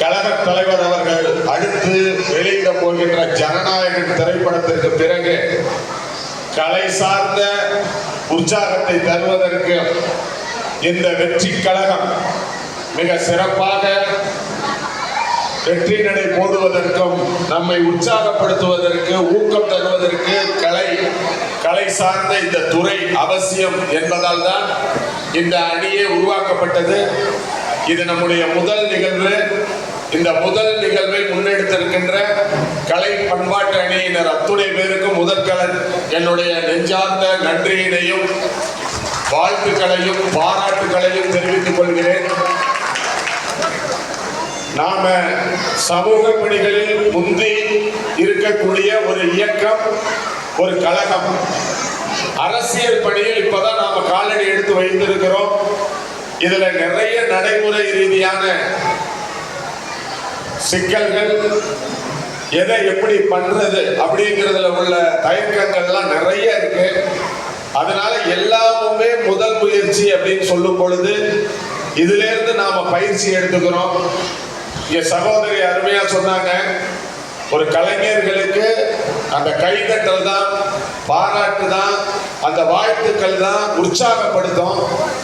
கழக தலைவர் அவர்கள் அடுத்து வெளியிட போகின்ற ஜனநாயகன் திரைப்படத்திற்கு பிறகு கலை சார்ந்த உற்சாகத்தை தருவதற்கு இந்த வெற்றி கழகம் மிக சிறப்பாக வெற்றி நடை போடுவதற்கும் நம்மை உற்சாகப்படுத்துவதற்கு ஊக்கம் தருவதற்கு கலை கலை சார்ந்த இந்த துறை அவசியம் என்பதால் தான் இந்த அணியே உருவாக்கப்பட்டது. இது நம்முடைய முதல் நிகழ்வு. இந்த முதல் நிகழ்வை முன்னெடுத்திருக்கின்ற கலை பண்பாட்டு அணியினர் அத்துணை பேருக்கும் முதற்கலன் என்னுடைய நெஞ்சார்ந்த நன்றியினையும் வாழ்த்துக்களையும் பாராட்டுகளையும் தெரிவித்துக் கொள்கிறேன். நாம சமூக பணிகளில் முந்தி இருக்கக்கூடிய ஒரு இயக்கம் ஒரு கழகம். அரசியல் பணியில் இப்பதான் நாம காலடி எடுத்து வைத்திருக்கிறோம். இதுல நிறைய நடைமுறை ரீதியான சிக்கல்கள் எதை எப்படி பண்றது அப்படிங்கிறதுல உள்ள தயக்கங்கள்லாம் நிறைய இருக்கு. அதனால எல்லாமுமே முதல் முயற்சி அப்படின்னு சொல்லும் பொழுது இதுல இருந்து நாம பயிற்சி எடுத்துக்கிறோம். இங்க சகோதரி அருமையா சொன்னாங்க ஒரு கலைஞர்களுக்கு அந்த கைதட்டல் தான் பாராட்டு தான் அந்த வாழ்த்துக்கள் தான் உற்சாகப்படுத்தும்.